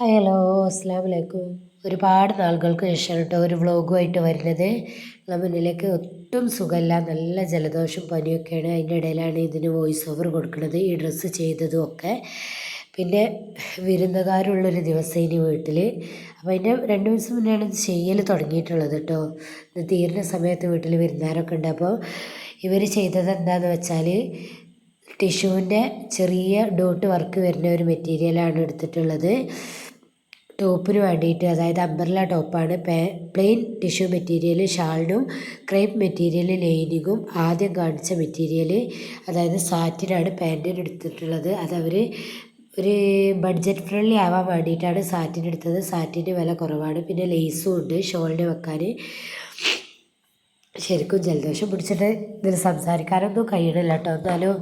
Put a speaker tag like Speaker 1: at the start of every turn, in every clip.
Speaker 1: Hello. അസ്സാം വലൈക്കും ഒരുപാട് നാളുകൾക്ക് ശേഷം കേട്ടോ ഒരു വ്ളോഗുമായിട്ട് വരുന്നത്. നമ്മുടെ മുന്നിലേക്ക് ഒട്ടും സുഖമില്ല. നല്ല ജലദോഷം പനിയൊക്കെയാണ്. അതിന്റെ ഇടയിലാണ് ഇതിന് വോയിസ് ഓവർ കൊടുക്കുന്നത് ഈ ഡ്രസ്സ് ചെയ്തതും ഒക്കെ. പിന്നെ വിരുന്നുകാരുള്ളൊരു ദിവസം ഇനി വീട്ടിൽ അപ്പോൾ അതിന്റെ രണ്ട് ദിവസം മുന്നെയാണ് ഇത് ചെയ്യൽ തുടങ്ങിയിട്ടുള്ളത് കേട്ടോ ഇത് തീരുന്ന സമയത്ത് വീട്ടിൽ വിരുന്നുകാരൊക്കെ ഉണ്ട്. അപ്പോൾ ഇവർ ചെയ്തത് എന്താണെന്ന് വെച്ചാൽ ടിഷ്യൂവിന്റെ ചെറിയ ഡോട്ട് വർക്ക് വരുന്ന ഒരു മെറ്റീരിയലാണ് എടുത്തിട്ടുള്ളത്. ടോപ്പിന് വേണ്ടിയിട്ട് അതായത് അംബ്രല ടോപ്പാണ് പ്ലെയിൻ ടിഷ്യൂ മെറ്റീരിയൽ ഷാളിനും ക്രേപ്പ് മെറ്റീരിയൽ ലൈനിങ്ങും ആദ്യം കാണിച്ച മെറ്റീരിയൽ അതായത് സാറ്റിനാണ് പാന്റിന് എടുത്തിട്ടുള്ളത്. അതവർ ഒരു ബഡ്ജറ്റ് ഫ്രണ്ട്ലി ആവാൻ വേണ്ടിയിട്ടാണ് സാറ്റിന് എടുത്തത്. സാറ്റിന്റെ വില കുറവാണ്. പിന്നെ ലേസും ഉണ്ട് ഷോളിന് വെക്കാൻ ശരിക്കും ജലദോഷം പിടിച്ചിട്ട് ഇതിൽ സംസാരിക്കാനൊന്നും കഴിയണില്ല കേട്ടോ. എന്നാലും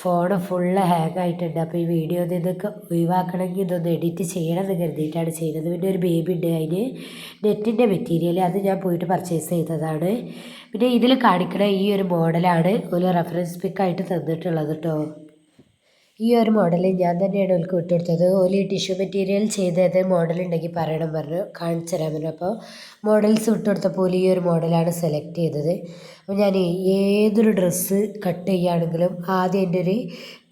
Speaker 1: ഫോൺ ഫുള്ള് ഹാങ് ആയിട്ടുണ്ട്. അപ്പോൾ ഈ വീഡിയോ നിന്നൊക്കെ ഒഴിവാക്കണമെങ്കിൽ ഇതൊന്ന് എഡിറ്റ് ചെയ്യണം എന്ന് കരുതിയിട്ടാണ് ചെയ്യുന്നത്. പിന്നെ ഒരു ബേബി ഉണ്ട് അതിന് നെറ്റിന്റെ മെറ്റീരിയൽ അത് ഞാൻ പോയിട്ട് പർച്ചേസ് ചെയ്തതാണ്. പിന്നെ ഇതിൽ കാണിക്കണ ഈ ഒരു മോഡലാണ് ഒരു റെഫറൻസ് പിക്കായിട്ട് തന്നിട്ടുള്ളത് കേട്ടോ ഈ ഒരു മോഡൽ ഞാൻ തന്നെയാണ് ഓൾക്ക് വിട്ടുകൊടുത്തത്. ഓൽ ടിഷ്യൂ മെറ്റീരിയൽ ചെയ്തത് മോഡൽ ഉണ്ടെങ്കിൽ പറയണം പറഞ്ഞു. കാണിച്ചു തരാൻ പറഞ്ഞു അപ്പോൾ മോഡൽസ് വിട്ടുകൊടുത്തപ്പോൾ ഈ ഒരു മോഡലാണ് സെലക്ട് ചെയ്തത്. അപ്പോൾ ഞാൻ ഏതൊരു ഡ്രസ്സ് കട്ട് ചെയ്യുകയാണെങ്കിലും ആദ്യം എന്റെ ഒരു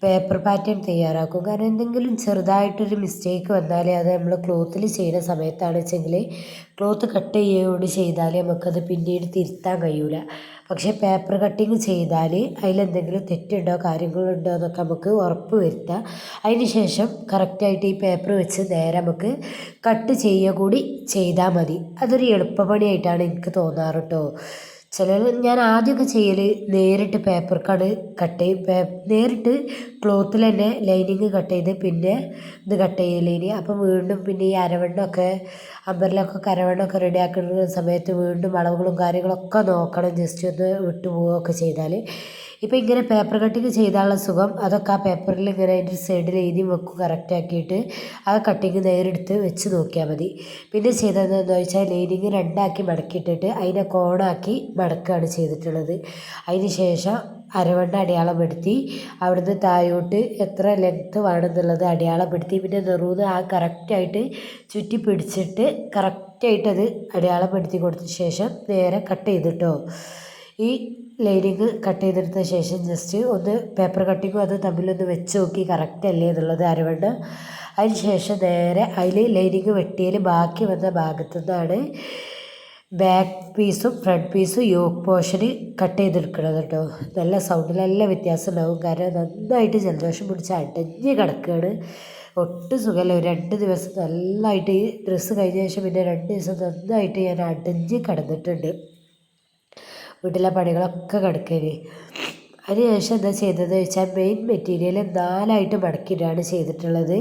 Speaker 1: പേപ്പർ പാറ്റേൺ തയ്യാറാക്കും. കാരണം എന്തെങ്കിലും ചെറുതായിട്ടൊരു മിസ്റ്റേക്ക് വന്നാലേ അത് നമ്മൾ ക്ലോത്തിൽ ചെയ്യുന്ന സമയത്താണ് വെച്ചെങ്കിൽ ക്ലോത്ത് കട്ട് ചെയ്യുകയോട് ചെയ്താൽ നമുക്കത് പിന്നീട് തിരുത്താൻ കഴിയൂല. പക്ഷേ പേപ്പർ കട്ടിങ് ചെയ്താൽ അതിലെന്തെങ്കിലും തെറ്റുണ്ടോ കാര്യങ്ങളുണ്ടോ എന്നൊക്കെ നമുക്ക് ഉറപ്പ് വരുത്താം. അതിന് ശേഷം കറക്റ്റായിട്ട് ഈ പേപ്പർ വെച്ച് നേരെ നമുക്ക് കട്ട് ചെയ്യുക കൂടി ചെയ്താൽ മതി. അതൊരു എളുപ്പപണിയായിട്ടാണ് എനിക്ക് തോന്നാറ് കേട്ടോ ചിലർ ഞാൻ ആദ്യമൊക്കെ ചെയ്യൽ നേരിട്ട് പേപ്പർ കട്ട് ചെയ്യും നേരിട്ട് ക്ലോത്തിൽ തന്നെ ലൈനിങ് കട്ട് ചെയ്ത് പിന്നെ ഇത് കട്ട് ചെയ്യലേനി അപ്പം വീണ്ടും പിന്നെ ഈ അരവണ്ണമൊക്കെ അമ്പറിലൊക്കെ കരവണ്ണമൊക്കെ റെഡിയാക്കുന്ന സമയത്ത് വീണ്ടും അളവുകളും കാര്യങ്ങളൊക്കെ നോക്കണം. ജസ്റ്റ് ഒന്ന് വിട്ടു പോവുകയൊക്കെ ചെയ്താൽ ഇപ്പോൾ ഇങ്ങനെ പേപ്പർ കട്ടിങ് ചെയ്താലുള്ള സുഖം അതൊക്കെ ആ പേപ്പറിൽ ഇങ്ങനെ അതിന്റെ സൈഡിൽ എഴുതി വെക്കും കറക്റ്റാക്കിയിട്ട് ആ കട്ടിങ് നേരെടുത്ത് വെച്ച് നോക്കിയാൽ മതി. പിന്നെ ചെയ്തതെന്ന് വെച്ചാൽ ലൈനിങ് രണ്ടാക്കി മടക്കിയിട്ടിട്ട് അതിനെ കോണാക്കി മടക്കുകയാണ് ചെയ്തിട്ടുള്ളത്. അതിന് ശേഷം അരവണ്ണ അടയാളപ്പെടുത്തി അവിടുന്ന് താഴോട്ട് എത്ര ലെങ്ത്ത് വേണമെന്നുള്ളത് അടയാളപ്പെടുത്തി പിന്നെ നെറൂന്ന് ആ കറക്റ്റായിട്ട് ചുറ്റി പിടിച്ചിട്ട് കറക്റ്റായിട്ടത് അടയാളപ്പെടുത്തി കൊടുത്ത ശേഷം നേരെ കട്ട് ചെയ്തിട്ടോ ഈ ലൈനിങ് കട്ട് ചെയ്തെടുത്ത ശേഷം ജസ്റ്റ് ഒന്ന് പേപ്പർ കട്ടിങ്ങും അത് തമ്മിലൊന്ന് വെച്ച് നോക്കി കറക്റ്റ് അല്ലേ എന്നുള്ളത് അരവണ്ട് അതിന് ശേഷം നേരെ അതിൽ ലൈനിങ് വെട്ടിയതിൽ ബാക്കി വന്ന ഭാഗത്തു നിന്നാണ് ബാക്ക് പീസും ഫ്രണ്ട് പീസും യോക്ക് പോർഷന് കട്ട് ചെയ്തെടുക്കണം കേട്ടോ. നല്ല സൗണ്ടിൽ വ്യത്യാസം ഉണ്ടാവും. കാരണം നന്നായിട്ട് ജലദോഷം പിടിച്ച് അടഞ്ഞ് കിടക്കുകയാണ്. ഒട്ടും സുഖമല്ല. ഒരു രണ്ട് ദിവസം നല്ലതായിട്ട് ഈ ഡ്രസ്സ് കഴിഞ്ഞ ശേഷം പിന്നെ രണ്ട് ദിവസം നന്നായിട്ട് ഞാൻ അടഞ്ഞ് കിടന്നിട്ടുണ്ട്. വീട്ടിലെ പണികളൊക്കെ കിടക്കൽ. അതിനുശേഷം എന്താ ചെയ്തതെന്ന് വെച്ചാൽ മെയിൻ മെറ്റീരിയൽ നാലായിട്ട് മടക്കിയിട്ടാണ് ചെയ്തിട്ടുള്ളത്.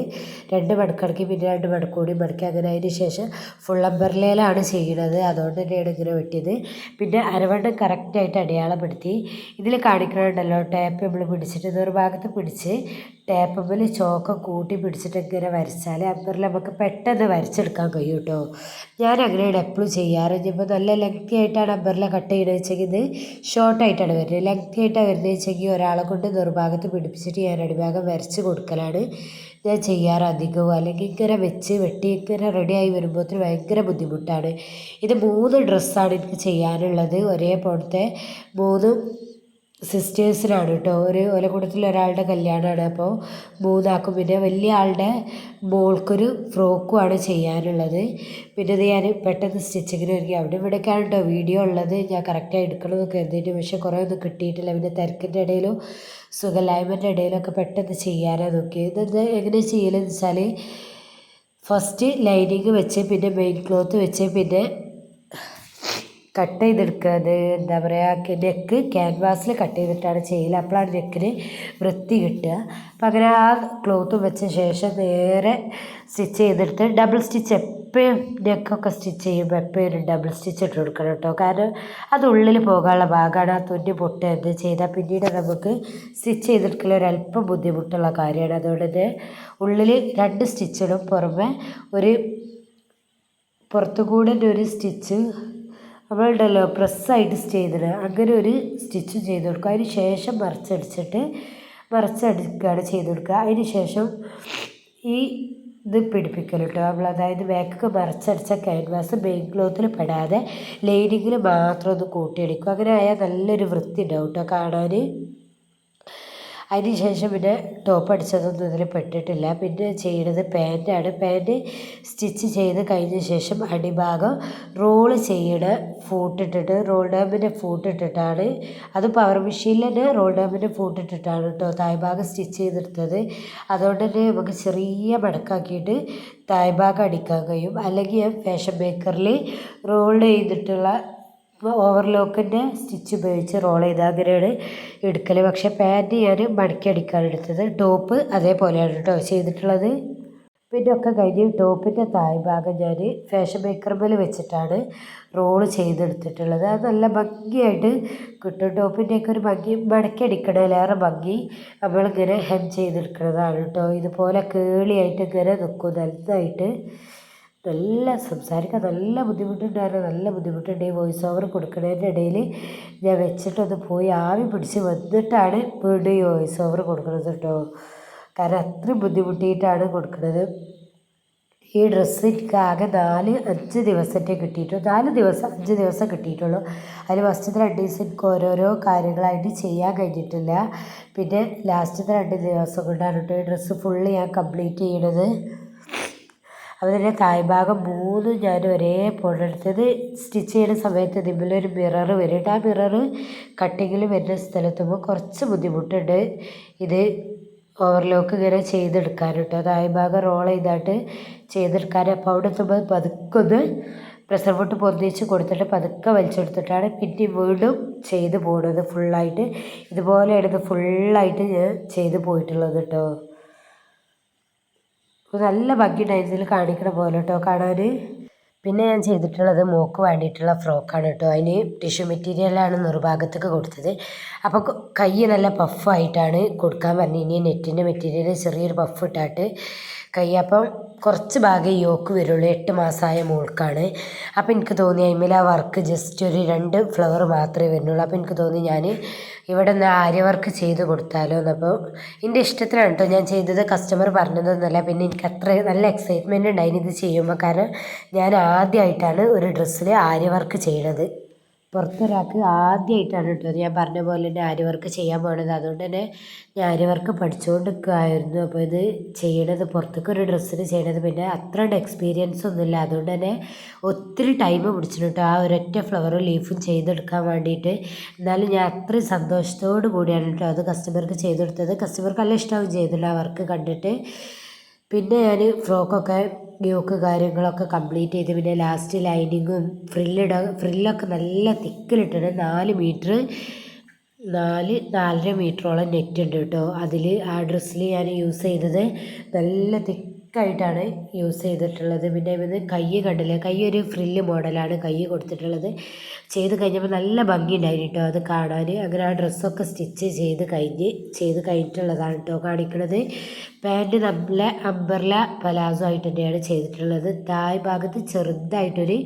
Speaker 1: രണ്ട് മടക്കിടക്കി പിന്നെ രണ്ട് മടക്ക് മടക്കി. അങ്ങനെ അതിന് ശേഷം ഫുൾ അമ്പർലയിലാണ് ചെയ്യുന്നത് അതുകൊണ്ട് തന്നെയാണ് ഇങ്ങനെ വെട്ടിയത്. പിന്നെ അരവണ്ണം കറക്റ്റായിട്ട് അടയാളപ്പെടുത്തി. ഇതിൽ കാണിക്കണുണ്ടല്ലോ ടാപ്പ് നമ്മൾ പിടിച്ചിട്ട്. ഒരു ഭാഗത്ത് പിടിച്ച് ടേപ്പുമ്മിൽ ചോക്ക കൂട്ടി പിടിച്ചിട്ട് ഇങ്ങനെ വരച്ചാൽ അപ്പറിൽ നമുക്ക് പെട്ടെന്ന് വരച്ചെടുക്കാൻ കഴിയും കേട്ടോ ഞാൻ അങ്ങനെയാണ് എപ്പോഴും ചെയ്യാറ്. ഇനിയിപ്പോൾ നല്ല ലെങ്തി ആയിട്ടാണ് അമ്പറിൽ കട്ട് ചെയ്യണമെന്ന് വെച്ചെങ്കിൽ ഇത് ഷോർട്ടായിട്ടാണ് വരുന്നത്. ലെങ്തി ആയിട്ടാണ് വരുന്നത് വെച്ചെങ്കിൽ ഒരാളെ കൊണ്ട് നിർഭാഗത്ത് പിടിപ്പിച്ചിട്ട് ഞാൻ അടിഭാഗം വരച്ച് കൊടുക്കലാണ് ഞാൻ ചെയ്യാറ് അധികവും. അല്ലെങ്കിൽ ഇങ്ങനെ വെച്ച് വെട്ടി ഇങ്ങനെ റെഡിയായി വരുമ്പോഴത്തേന് ഭയങ്കര ബുദ്ധിമുട്ടാണ്. ഇത് മൂന്ന് ഡ്രസ്സാണ് എനിക്ക് ചെയ്യാനുള്ളത്. ഒരേ പോലത്തെ മൂന്ന് സിസ്റ്റേഴ്സിനാണ് കേട്ടോ ഒരു ഓലക്കൂട്ടത്തിൽ ഒരാളുടെ കല്യാണമാണ്. അപ്പോൾ മൂന്നാക്കും പിന്നെ വലിയ ആളുടെ മോൾക്കൊരു ഫ്രോക്കുമാണ് ചെയ്യാനുള്ളത്. പിന്നെ ഇത് ഞാൻ പെട്ടെന്ന് സ്റ്റിച്ചിങ്ങിന് ഒരുങ്ങി. അവിടെ ഇവിടെയൊക്കെയാണ് കേട്ടോ വീഡിയോ ഉള്ളത്. ഞാൻ കറക്റ്റായി എടുക്കണമെന്ന് കരുതിയിട്ട്. പക്ഷേ കുറേ ഒന്നും കിട്ടിയിട്ടില്ല. പിന്നെ തിരക്കിന്റെ ഇടയിലും സുഖമില്ലായ്മന്റെ ഇടയിലൊക്കെ പെട്ടെന്ന് ചെയ്യാനാണ് നോക്കിയത്. ഇത് എങ്ങനെ ചെയ്യലെന്ന് വെച്ചാൽ ഫസ്റ്റ് ലൈനിങ് വെച്ച് പിന്നെ മെയിൻ ക്ലോത്ത് വെച്ച് പിന്നെ കട്ട് ചെയ്തെടുക്കുക. എന്താ പറയുക നെക്ക് ക്യാൻവാസിൽ കട്ട് ചെയ്തിട്ടാണ് ചെയ്യൽ അപ്പോഴാണ് നെക്കിന് വൃത്തി കിട്ടുക. അങ്ങനെ ആ ക്ലോത്ത് വെച്ച ശേഷം നേരെ സ്റ്റിച്ച് ചെയ്തെടുത്ത് ഡബിൾ സ്റ്റിച്ച് എപ്പോഴും നെക്കൊക്കെ സ്റ്റിച്ച് ചെയ്യുമ്പോൾ എപ്പോഴും ഡബിൾ സ്റ്റിച്ച് ഇട്ട് കൊടുക്കണം കേട്ടോ കാരണം അത് ഉള്ളിൽ പോകാനുള്ള ഭാഗമാണ്. ആ തുന്നി പൊട്ട് എന്ത് ചെയ്താൽ പിന്നീട് നമുക്ക് സ്റ്റിച്ച് ചെയ്തെടുക്കൽ ഒരല്പം ബുദ്ധിമുട്ടുള്ള കാര്യമാണ്. അതുകൊണ്ട് തന്നെ ഉള്ളിൽ രണ്ട് സ്റ്റിച്ചിടും പുറമെ ഒരു പുറത്തുകൂടെ ഒരു സ്റ്റിച്ച് നമ്മളുണ്ടല്ലോ പ്രസ്സായിട്ട് ചെയ്തിടുക അങ്ങനെ ഒരു സ്റ്റിച്ച് ചെയ്ത് കൊടുക്കുക അതിന് ശേഷം മറിച്ചടിച്ചിട്ട് മറിച്ചടിക്കുകയാണ് ചെയ്ത് കൊടുക്കുക. അതിന് ശേഷം ഈ ഇത് പിടിപ്പിക്കൽ കേട്ടോ. നമ്മൾ അതായത് ബാക്കൊക്കെ മറച്ചടിച്ച ക്യാൻവാസ് മെയിൻ ക്ലോത്തിൽ പെടാതെ ലൈനിങ്ങിൽ മാത്രം ഒന്ന് കൂട്ടിയെടുക്കും. അങ്ങനെ ആയാൽ നല്ലൊരു വൃത്തി ഉണ്ടാവും കേട്ടോ കാണാൻ അതിന് ശേഷം പിന്നെ ടോപ്പ് അടിച്ചതൊന്നും ഇതിൽ പെട്ടിട്ടില്ല. പിന്നെ ചെയ്യുന്നത് പാന്റാണ് പാന്റ് സ്റ്റിച്ച് ചെയ്ത് കഴിഞ്ഞ ശേഷം അടിഭാഗം റോൾ ചെയ്യണ ഫൂട്ടിട്ടിട്ട് റോൾ ഡാമിന്റെ ഫൂട്ടിട്ടിട്ടാണ് അത് പവർ മെഷീനിൽ തന്നെ റോൾ ഡാമിന്റെ ഫൂട്ടിട്ടിട്ടാണ് കേട്ടോ തായ്ഭാഗം സ്റ്റിച്ച് ചെയ്തെടുത്തത്. അതുകൊണ്ട് തന്നെ നമുക്ക് ചെറിയ മടക്കാക്കിയിട്ട് തായ്ഭാഗം അടിക്കാൻ കഴിയും. അല്ലെങ്കിൽ ഫാഷൻ മേക്കറിൽ റോൾ ചെയ്തിട്ടുള്ള ഓവർലോക്കിന്റെ സ്റ്റിച്ച് ഉപയോഗിച്ച് റോൾ ചെയ്ത് അങ്ങനെയാണ് എടുക്കൽ പക്ഷേ പാന്റ് ഞാൻ മടക്കി എടുത്തത്. ടോപ്പ് അതേപോലെയാണ് കേട്ടോ ചെയ്തിട്ടുള്ളത്. പിന്നെ ഒക്കെ കഴിഞ്ഞ് ടോപ്പിന്റെ താഴ്ഭാഗം ഞാൻ ഫാഷൻ മേക്കർമേൽ വെച്ചിട്ടാണ് റോൾ ചെയ്തെടുത്തിട്ടുള്ളത്. അത് നല്ല ഭംഗിയായിട്ട് കിട്ടും. ടോപ്പിന്റെയൊക്കെ ഒരു ഭംഗി മടക്കി വേറെ ഭംഗി നമ്മളിങ്ങനെ ഹെം ചെയ്തെടുക്കുന്നതാണ് കേട്ടോ ഇതുപോലെ കേളിയായിട്ട് ഇങ്ങനെ നിൽക്കും നല്ലതായിട്ട് നല്ല സംസാരിക്കാൻ നല്ല ബുദ്ധിമുട്ടുണ്ടായിരുന്നു. നല്ല ബുദ്ധിമുട്ടുണ്ട് ഈ വോയിസ് ഓവർ കൊടുക്കുന്നതിന്റെ ഇടയിൽ ഞാൻ വെച്ചിട്ടൊന്ന് പോയി ആവി പിടിച്ച് വന്നിട്ടാണ് വീണ്ടും ഈ വോയിസ് ഓവർ കൊടുക്കുന്നത് കേട്ടോ. കാരണം അത്രയും ബുദ്ധിമുട്ടിയിട്ടാണ് കൊടുക്കുന്നത് ഈ ഡ്രസ്സ് എനിക്ക് ആകെ നാല് അഞ്ച് ദിവസത്തെ കിട്ടിയിട്ടുള്ളൂ. നാല് ദിവസം അഞ്ച് ദിവസം കിട്ടിയിട്ടുള്ളൂ. അതിൽ ഫസ്റ്റത്തെ രണ്ട് ദിവസം എനിക്ക് ഓരോരോ കാര്യങ്ങളായിട്ട് ചെയ്യാൻ കഴിഞ്ഞിട്ടില്ല. പിന്നെ ലാസ്റ്റത്തെ രണ്ട് ദിവസം കൊണ്ടാണ് കേട്ടോ ഈ ഡ്രസ്സ് ഫുള്ള് ഞാൻ കംപ്ലീറ്റ് ചെയ്യണത്. അതുപോലെ താഴ്ഭാഗം മൂന്നും ഞാൻ ഒരേപോലെ എടുത്തത്. സ്റ്റിച്ച് ചെയ്യുന്ന സമയത്ത് ഇതിമ്മലൊരു മിറർ വരുന്നുണ്ട് ആ മിറർ കട്ടിങ്ങിൽ വരുന്ന സ്ഥലത്തുമ്പോൾ കുറച്ച് ബുദ്ധിമുട്ടുണ്ട്. ഇത് ഓവർലോക്ക് ഇങ്ങനെ ചെയ്തെടുക്കാൻ കേട്ടോ. താഴ്ഭാഗം റോൾ ചെയ്തായിട്ട് ചെയ്തെടുക്കാൻ. അപ്പോൾ അവിടെ എത്തുമ്പോൾ പതുക്കൊന്ന് പ്രഷർ ഫുട്ട് പൊന്തിച്ച് കൊടുത്തിട്ട് പതുക്കെ വലിച്ചെടുത്തിട്ടാണ് പിന്നെ വീണ്ടും ചെയ്ത് പോകുന്നത് ഫുള്ളായിട്ട് ഇതുപോലെയാണ് ഇത് ഫുള്ളായിട്ട് ഞാൻ ചെയ്ത് പോയിട്ടുള്ളത് കേട്ടോ. നല്ല ഭംഗിയുണ്ടായിരുന്നു ഇതിൽ കാണിക്കണ പോലെ കേട്ടോ കാണാൻ പിന്നെ ഞാൻ ചെയ്തിട്ടുള്ളത് മോക്ക് വേണ്ടിയിട്ടുള്ള ഫ്രോക്കാണ് കേട്ടോ അതിന് ടിഷ്യൂ മെറ്റീരിയലാണ് നിർഭാഗത്തൊക്കെ കൊടുത്തത്. അപ്പോൾ കൈ നല്ല പഫായിട്ടാണ് കൊടുക്കാൻ പറഞ്ഞത്. ഇനി നെറ്റിന്റെ മെറ്റീരിയൽ ചെറിയൊരു പഫ് ഇട്ടാട്ട് കൈ. അപ്പം കുറച്ച് ഭാഗം യോക്ക് വരുള്ളൂ. എട്ട് മാസമായ മോൾക്കാണ്. അപ്പം എനിക്ക് തോന്നി അതിന്മേൽ ആ വർക്ക് ജസ്റ്റ് ഒരു രണ്ട് ഫ്ലവർ മാത്രമേ വരുന്നുള്ളൂ. അപ്പം എനിക്ക് തോന്നി ഞാൻ ഇവിടെ നിന്ന് ആര്യ വർക്ക് ചെയ്ത് കൊടുത്താലോ എന്നപ്പോൾ എന്റെ ഇഷ്ടത്തിനാണ് കേട്ടോ ഞാൻ ചെയ്തത്. കസ്റ്റമർ പറഞ്ഞതൊന്നുമല്ല പിന്നെ എനിക്ക് അത്ര നല്ല എക്സൈറ്റ്മെന്റ് ഉണ്ടായിരുന്നു ഇത് ചെയ്യുമ്പോൾ കാരണം ഞാൻ ആദ്യമായിട്ടാണ് ഒരു ഡ്രസ്സിൽ ആര്യ വർക്ക് ചെയ്യണത്. പുറത്തൊരാൾക്ക് ആദ്യമായിട്ടാണ് കേട്ടോ ഞാൻ പറഞ്ഞ പോലെ തന്നെ ആര്യ വർക്ക് ചെയ്യാൻ പോണത്. അതുകൊണ്ട് തന്നെ ഞാൻ ആര്യ വർക്ക് പഠിച്ചുകൊണ്ട് നിൽക്കുമായിരുന്നു അപ്പോൾ ഇത് ചെയ്യണത് പുറത്തേക്ക് ഒരു ഡ്രസ്സിന് ചെയ്യണത് പിന്നെ അത്ര എക്സ്പീരിയൻസ് ഒന്നുമില്ല അതുകൊണ്ട് തന്നെ ഒത്തിരി ടൈം പിടിച്ചിട്ടുണ്ട് ആ ഒരൊറ്റ ഫ്ലവറും ലീഫും ചെയ്തെടുക്കാൻ വേണ്ടിയിട്ട്. എന്നാലും ഞാൻ അത്രയും സന്തോഷത്തോടു കൂടിയാണ് കേട്ടോ അത് കസ്റ്റമർക്ക് ചെയ്തു കൊടുത്തത്. കസ്റ്റമർക്ക് നല്ല ഇഷ്ടമാവും ചെയ്തിട്ടുണ്ട് ആ വർക്ക് കണ്ടിട്ട്. പിന്നെ ഞാൻ ഫ്രോക്കൊക്കെ യോക്ക് കാര്യങ്ങളൊക്കെ കംപ്ലീറ്റ് ചെയ്ത് പിന്നെ ലാസ്റ്റ് ലൈനിങ്ങും ഫ്രില്ലിട ഫ്രില്ലൊക്കെ നല്ല തിക്കിലിട്ടിട്ട് നാല് മീറ്റർ നാല് നാലര മീറ്ററോളം നെറ്റ് ഉണ്ട് കേട്ടോ അതിൽ ആ ഡ്രസ്സിൽ ഞാൻ യൂസ് ചെയ്തത് നല്ല തിക്കായിട്ടാണ് യൂസ് ചെയ്തിട്ടുള്ളത്. പിന്നെ ഇത് കൈ കണ്ടില്ലേ? കൈ ഒരു ഫ്രില്ല് മോഡലാണ് കൈ കൊടുത്തിട്ടുള്ളത്. ചെയ്ത് കഴിഞ്ഞപ്പോൾ നല്ല ഭംഗിയുണ്ടായിരുന്നു കേട്ടോ അത് കാണാൻ അങ്ങനെ ആ ഡ്രസ്സൊക്കെ സ്റ്റിച്ച് ചെയ്ത് കഴിഞ്ഞ് ചെയ്ത് കഴിഞ്ഞിട്ടുള്ളതാണ് കേട്ടോ കാണിക്കുന്നത് പാന്റ് നല്ല അമ്പർല പലാസോ ആയിട്ട് തന്നെയാണ് ചെയ്തിട്ടുള്ളത്. തായ് ഭാഗത്ത് ചെറുതായിട്ടൊരു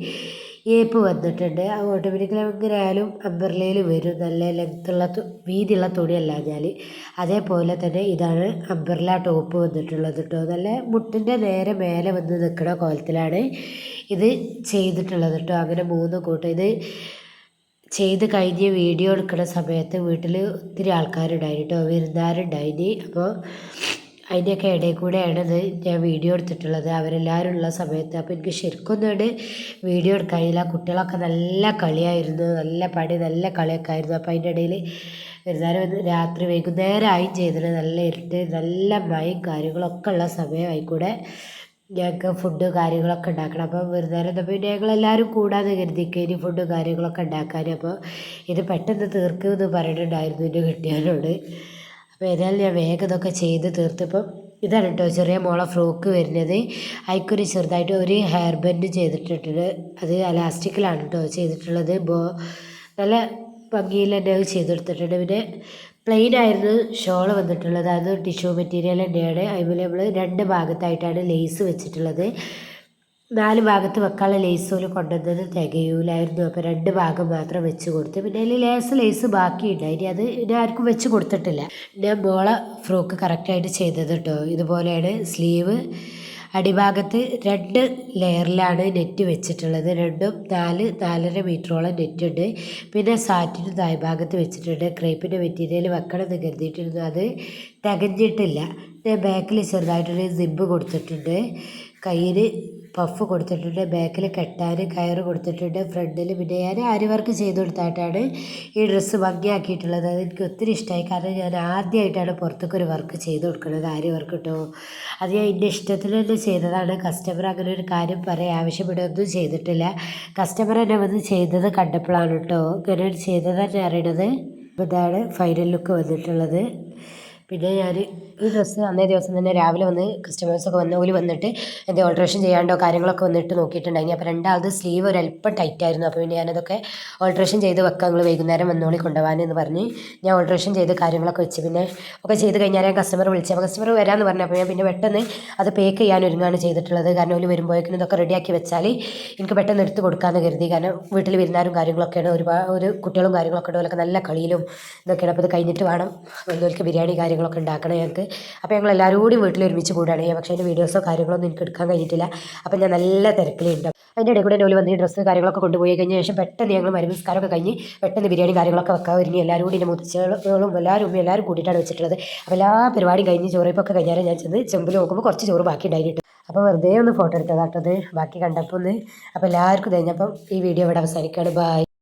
Speaker 1: ഏപ്പ് വന്നിട്ടുണ്ട്. ഓട്ടോമാറ്റിക്കലി ഓട്ടോമാറ്റിക്കൽ ആയാലും അംബ്രലയിൽ വരും. നല്ല ലെങ്ത്തുള്ള വീതിയുള്ള തുണിയല്ല ഞാൻ അതേപോലെ തന്നെ ഇതാണ് അംബ്രല ടോപ്പ് വന്നിട്ടുള്ളത് കേട്ടോ നല്ല മുട്ടിന്റെ നേരെ മേലെ വന്ന് നിൽക്കുന്ന കോലത്തിലാണ് ഇത് ചെയ്തിട്ടുള്ളത് കേട്ടോ അങ്ങനെ മൂന്ന് കൂട്ടം ഇത് ചെയ്ത് കഴിഞ്ഞ് വീഡിയോ എടുക്കുന്ന സമയത്ത് വീട്ടിൽ ഒത്തിരി ആൾക്കാരുണ്ടായിരുന്നു കേട്ടോ വിരുന്നുകാരുണ്ടായിന് അപ്പോൾ അതിന്റെയൊക്കെ ഇടയിൽ കൂടെയാണ് ഇത് ഞാൻ വീഡിയോ എടുത്തിട്ടുള്ളത്. അവരെല്ലാവരും ഉള്ള സമയത്ത് അപ്പോൾ എനിക്ക് ശരിക്കൊന്നും അവിടെ വീഡിയോ എടുക്കാൻ കഴിയില്ല കുട്ടികളൊക്കെ നല്ല കളിയായിരുന്നു. നല്ല പടി നല്ല കളിയൊക്കെ ആയിരുന്നു. അപ്പോൾ അതിന്റെ ഇടയിൽ എന്നാലും രാത്രി വൈകുന്നേരമായും ചെയ്തിട്ട് നല്ല ഇരുട്ട് നല്ല മഴയും കാര്യങ്ങളൊക്കെ ഉള്ള സമയമായിക്കൂടെ ഞങ്ങൾക്ക് ഫുഡ് കാര്യങ്ങളൊക്കെ ഉണ്ടാക്കണം. അപ്പോൾ വെറുതെ പിന്നെ ഞങ്ങളെല്ലാവരും കൂടാതെ കരുതിക്കുക ഇനി ഫുഡ് കാര്യങ്ങളൊക്കെ ഉണ്ടാക്കാൻ അപ്പോൾ ഇത് പെട്ടെന്ന് തീർക്കുമെന്ന് പറഞ്ഞിട്ടുണ്ടായിരുന്നു എന്റെ കെട്ടിയവനോട് അപ്പോൾ ഏതായാലും ഞാൻ വേഗം ഇതൊക്കെ ചെയ്ത് തീർത്തപ്പം. ഇതാണ് കേട്ടോ ചെറിയ മോളെ ഫ്രോക്ക് വരുന്നത്. അതിക്കൊരു ചെറുതായിട്ട് ഒരു ഹെയർ ബെൻഡ് ചെയ്തിട്ടിട്ടുണ്ട് അത് അലാസ്റ്റിക്കിലാണ് കേട്ടോ ചെയ്തിട്ടുള്ളത്. ബോ നല്ല ഭംഗിയിൽ തന്നെ അത് ചെയ്തെടുത്തിട്ടുണ്ട്. പിന്നെ പ്ലെയിൻ ആയിരുന്നു ഷോൾ വന്നിട്ടുള്ളത്. അത് ടിഷ്യൂ മെറ്റീരിയൽ തന്നെയാണ്. അതിൽ നമ്മൾ രണ്ട് ഭാഗത്തായിട്ടാണ് ലേസ് വെച്ചിട്ടുള്ളത്. നാല് ഭാഗത്ത് വെക്കാനുള്ള ലേസുകൾ കൊണ്ടുവന്നത് തികയൂലായിരുന്നു. അപ്പോൾ രണ്ട് ഭാഗം മാത്രം വെച്ച് കൊടുത്തു. പിന്നെ അതിൽ ലേസ് ലേസ് ബാക്കിയുണ്ട്. ഇനി അത് ഇനി ആർക്കും വെച്ച് കൊടുത്തിട്ടില്ല. ഞാൻ മോളെ ഫ്രോക്ക് കറക്റ്റായിട്ട് ചെയ്തത് കേട്ടോ ഇതുപോലെയാണ് സ്ലീവ് അടിഭാഗത്ത് രണ്ട് ലെയറിലാണ് നെറ്റ് വെച്ചിട്ടുള്ളത്. രണ്ടും നാല് നാലര മീറ്ററോളം നെറ്റ് ഉണ്ട്. പിന്നെ സാറ്റിന് താഴ്ഭാഗത്ത് വെച്ചിട്ടുണ്ട്. ക്രേപ്പിന്റെ മെറ്റീരിയൽ വെക്കണമെന്ന് കരുതിയിട്ടിരുന്നു. അത് തികഞ്ഞിട്ടില്ല. ഞാൻ ബാക്കിൽ ചെറുതായിട്ടൊരു സിബ് കൊടുത്തിട്ടുണ്ട്. കയ്യിൽ പഫ് കൊടുത്തിട്ടുണ്ട് ബാക്കിൽ കെട്ടാൻ കയർ കൊടുത്തിട്ടുണ്ട് ഫ്രണ്ടിൽ പിന്നെ ഞാൻ ആരി വർക്ക് ചെയ്ത് കൊടുത്തായിട്ടാണ് ഈ ഡ്രസ്സ് ഭംഗിയാക്കിയിട്ടുള്ളത്. അത് എനിക്ക് ഒത്തിരി ഇഷ്ടമായി കാരണം ഞാൻ ആദ്യമായിട്ടാണ് പുറത്തേക്ക് ഒരു വർക്ക് ചെയ്ത് കൊടുക്കുന്നത് ആരി വർക്ക് കേട്ടോ അത് ഞാൻ എന്റെ ഇഷ്ടത്തിൽ തന്നെ ചെയ്തതാണ്. കസ്റ്റമർ അങ്ങനെ ഒരു കാര്യം പറയാൻ ആവശ്യപ്പെടുകയൊന്നും ചെയ്തിട്ടില്ല. കസ്റ്റമർ എന്നെ വന്ന് ചെയ്തത് കണ്ടപ്പോഴാണ് കേട്ടോ ഇങ്ങനെ ചെയ്തതാണ് അറിയണത്. ഇതാണ് ഫൈനൽ ലുക്ക് വന്നിട്ടുള്ളത്. പിന്നെ ഞാൻ ഈ ഡ്രസ്സ് അന്നേ ദിവസം തന്നെ രാവിലെ വന്ന് കസ്റ്റമേഴ്സൊക്കെ വന്ന ഓൽ വന്നിട്ട് എന്ത് ഓൾട്രേഷൻ ചെയ്യാണ്ടോ കാര്യങ്ങളൊക്കെ വന്നിട്ട് നോക്കിയിട്ടുണ്ടായിരുന്നു അപ്പോൾ രണ്ടാമത് സ്ലീവ് ഒരല്പം ടൈറ്റ് ആയിരുന്നു. അപ്പോൾ പിന്നെ ഞാനതൊക്കെ ഓൾട്രേഷൻ ചെയ്ത് വെക്കാം നിങ്ങൾ വൈകുന്നേരം വന്നോളി കൊണ്ടുപോകാനെന്ന് പറഞ്ഞ് ഞാൻ ഓൾട്രേഷൻ ചെയ്ത് കാര്യങ്ങളൊക്കെ വെച്ച്. പിന്നെ ഒക്കെ ചെയ്ത് കഴിഞ്ഞാൽ ഞാൻ കസ്റ്റമർ വിളിച്ചു. അപ്പോൾ കസ്റ്റമർ വരാമെന്ന് പറഞ്ഞപ്പോൾ ഞാൻ പിന്നെ പെട്ടെന്ന് അത് പേക്ക് ചെയ്യാൻ ഒരുങ്ങാണ് ചെയ്തിട്ടുള്ളത്. കാരണം ഓൽ വരുമ്പോഴേക്കും ഇതൊക്കെ റെഡിയാക്കി വെച്ചാൽ എനിക്ക് പെട്ടെന്ന് എടുത്ത് കൊടുക്കാമെന്ന് കരുതി. കാരണം വീട്ടിൽ വിരുന്നാരും കാര്യങ്ങളൊക്കെയാണ് ഒരുപാട് ഒരു കുട്ടികളും കാര്യങ്ങളൊക്കെ ഓലൊക്കെ നല്ല കളിയിലും ഇതൊക്കെയാണ്. അപ്പോൾ ഇത് കഴിഞ്ഞിട്ട് വേണം വന്നവർക്ക് ബിരിയാണി കാര്യങ്ങളൊക്കെ ഉണ്ടാക്കണം ഞങ്ങൾക്ക് അപ്പോൾ ഞങ്ങൾ എല്ലാവരും കൂടി വീട്ടിൽ ഒരുമിച്ച് കൂടുകയാണ് പക്ഷേ അതിന്റെ വീഡിയോസോ കാര്യങ്ങളൊന്നും എനിക്ക് എടുക്കാൻ കഴിഞ്ഞിട്ടില്ല. അപ്പോൾ ഞാൻ നല്ല തിരക്കിലുണ്ട്. അതിന്റെ ഇടയിൽ കൂടെ ഓൽ വന്ന് ഡ്രസ്സ് കാര്യങ്ങളൊക്കെ കൊണ്ടുപോയി കഴിഞ്ഞ ശേഷം പെട്ടെന്ന് ഞങ്ങൾ മരുമസ്കാരമൊക്കെ കഴിഞ്ഞ് പെട്ടെന്ന് ബിരിയാണി കാര്യങ്ങളൊക്കെ വെക്കാൻ ഒരുങ്ങി. എല്ലാവരും കൂടി എന്റെ എല്ലാവരും ഉമ്മയും എല്ലാവരും കൂട്ടിയിട്ടാണ് വെച്ചിട്ടുള്ളത്. അപ്പോൾ എല്ലാ പരിപാടിയും കഴിഞ്ഞ് ചോറിപ്പൊക്കെ കഴിഞ്ഞാൽ ഞാൻ ചെന്ന് ചെമ്പിൽ നോക്കുമ്പോൾ കുറച്ച് ചോറ് ബാക്കി ഉണ്ടായിട്ട് അപ്പോൾ വെറുതെ ഒന്ന് ഫോട്ടോ എടുത്തതാട്ടത് ബാക്കി കണ്ടപ്പോൾ ഒന്ന്. അപ്പോൾ എല്ലാവർക്കും കഴിഞ്ഞപ്പം ഈ വീഡിയോ ഇവിടെ അവസാനിക്കുകയാണ്. ബൈ